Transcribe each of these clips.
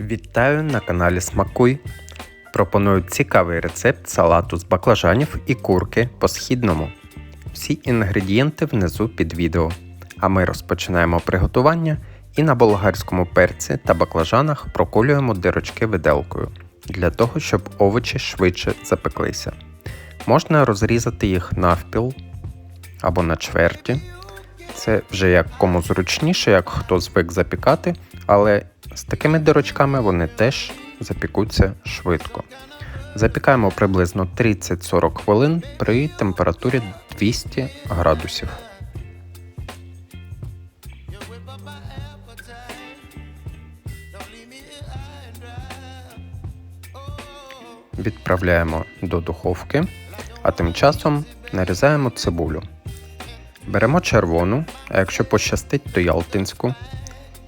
Вітаю на каналі Смакуй. Пропоную цікавий рецепт салату з баклажанів і курки по східному. Всі інгредієнти внизу під відео. А ми розпочинаємо приготування і на болгарському перці та баклажанах проколюємо дирочки виделкою для того, щоб овочі швидше запеклися. Можна розрізати їх навпіл або на чверті. Це вже як кому зручніше, як хто звик запікати, але з такими дирочками вони теж запікуться швидко. Запікаємо приблизно 30-40 хвилин при температурі 200 градусів. Відправляємо до духовки, а тим часом нарізаємо цибулю. Беремо червону, а якщо пощастить, то ялтинську,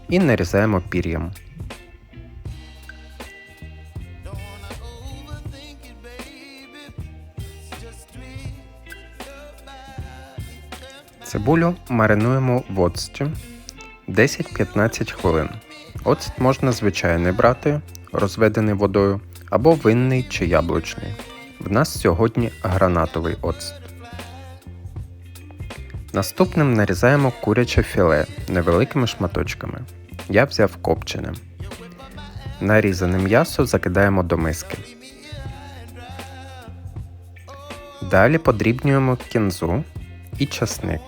і нарізаємо пір'ям. Цибулю маринуємо в оцті 10-15 хвилин. Оцет можна звичайний брати, розведений водою, або винний чи яблучний. В нас сьогодні гранатовий оцет. Наступним нарізаємо куряче філе невеликими шматочками. Я взяв копчене. Нарізане м'ясо закидаємо до миски. Далі подрібнюємо кінзу і часник.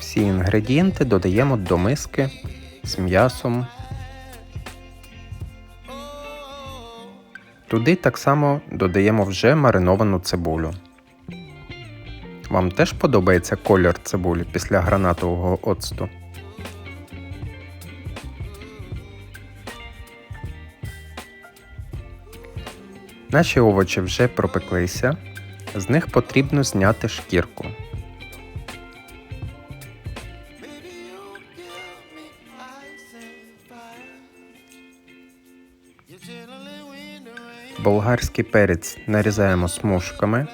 Всі інгредієнти додаємо до миски з м'ясом. Туди так само додаємо вже мариновану цибулю. Вам теж подобається колір цибулі після гранатового оцту? Наші овочі вже пропеклися, з них потрібно зняти шкірку. Болгарський перець нарізаємо смужками.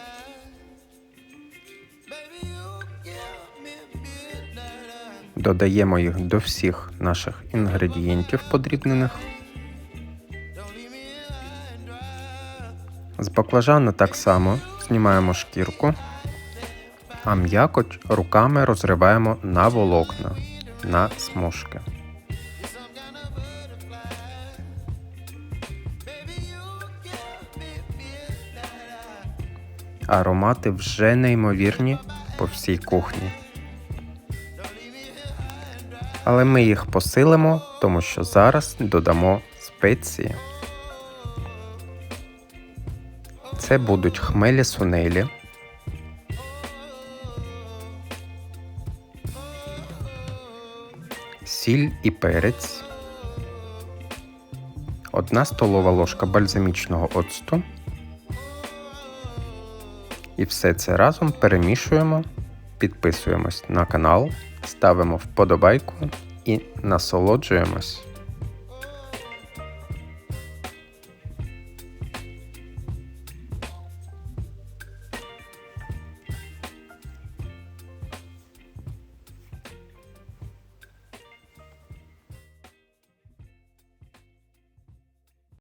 Додаємо їх до всіх наших інгредієнтів подрібнених. З баклажана так само знімаємо шкірку, а м'якоть руками розриваємо на волокна, на смужки. Аромати вже неймовірні по всій кухні. Але ми їх посилимо, тому що зараз додамо спеції. Це будуть хмелі сунелі. Сіль і перець. Одна столова ложка бальзамічного оцту. І все це разом перемішуємо, підписуємось на канал, ставимо вподобайку і насолоджуємось.